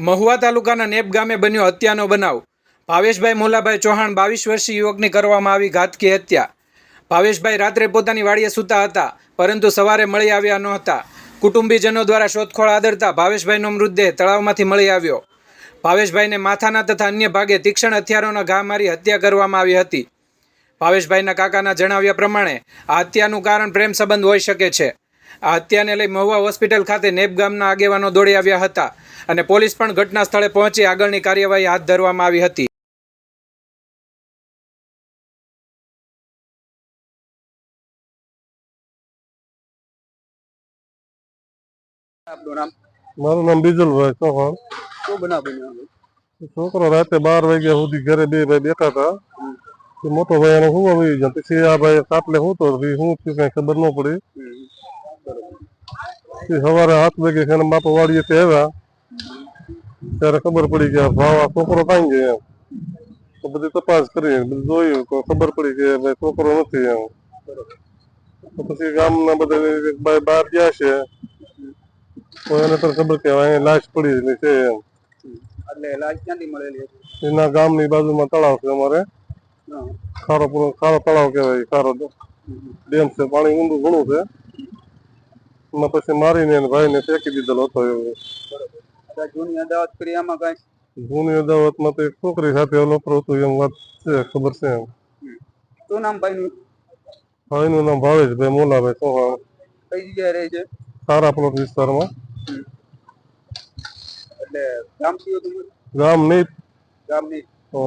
મહુવા તાલુકાના નેપ ગામે બન્યો હત્યાનો બનાવ. ભાવેશભાઈ મોલાભાઈ ચૌહાણ બાવીસ વર્ષીય યુવકની કરવામાં આવી ઘાતકી હત્યા. ભાવેશભાઈ રાત્રે પોતાની વાડીએ સૂતા હતા, પરંતુ સવારે મળી આવ્યા નહોતા. કુટુંબીજનો દ્વારા શોધખોળ આદરતા ભાવેશભાઈનો મૃતદેહ તળાવમાંથી મળી આવ્યો. ભાવેશભાઈને માથાના તથા અન્ય ભાગે તીક્ષ્ણ હથિયારોના ઘા મારી હત્યા કરવામાં આવી હતી. ભાવેશભાઈના કાકાના જણાવ્યા પ્રમાણે, આ હત્યાનું કારણ પ્રેમ સંબંધ હોઈ શકે છે. આ હત્યાને લઈ મહુવા હોસ્પિટલ ખાતે નેપ ગામના આગેવાનો દોડી આવ્યા હતા. અને પોલીસ પણ ઘટના સ્થળે પહોંચી આગળની કાર્યવાહી હાથ ધરવામાં આવી હતી. આપનું નામ? મારું નામ બીજલભાઈ ચૌહાણ. શું બનાવ બન્યો છોકરો રાતે બાર વાગ્યા સુધી ઘરે બે ભાઈ બેઠા હતા. મોટો ભાઈ એનો હું આવી ગયો. પછી આ ભાઈ કાટલે હું તો હું થયું કઈ ખબર ન પડી. સવારે આઠ વાગે એના બાપા વાડીએ આવ્યા. ત્યારે ખબર પડી કે ભાવ આ છોકરો કાંઈ ગયો એમ તો બધી તપાસ કરી બધું જોયું તો ખબર પડી કે ભાઈ છોકરો નથી એમ તો પછી ગામના બધા ભાઈ બહાર ગયા છે તો એને તો ખબર કે અહીંયા લાશ પડી છે એમ એટલે લાશ ક્યાંથી મળેલી એના ગામની બાજુમાં તળાવ છે અમારે. ખારો ખારો તળાવ કહેવાય ખારો ડેમ છે પાણી ઊંડું ઘણું છે એમાં પછી મારીને એને ભાઈને ફેંકી દીધેલો હતો એવો જૂની અદાવત કરી આમાં કાંઈ? જૂની અદાવતમાં તો એક છોકરી સાથે અલોપરો હતો એમ વાત છે ખબર છે એમ. શું નામ ભાઈનું? ભાઈનું નામ ભાવેશભાઈ મોલાભાઈ સોહાણ કઈ જગ્યાએ રહે છે? સારા પ્લોટ વિસ્તારમાં. એટલે ગામ કયું તમારું ગામ નહીં ગામની તો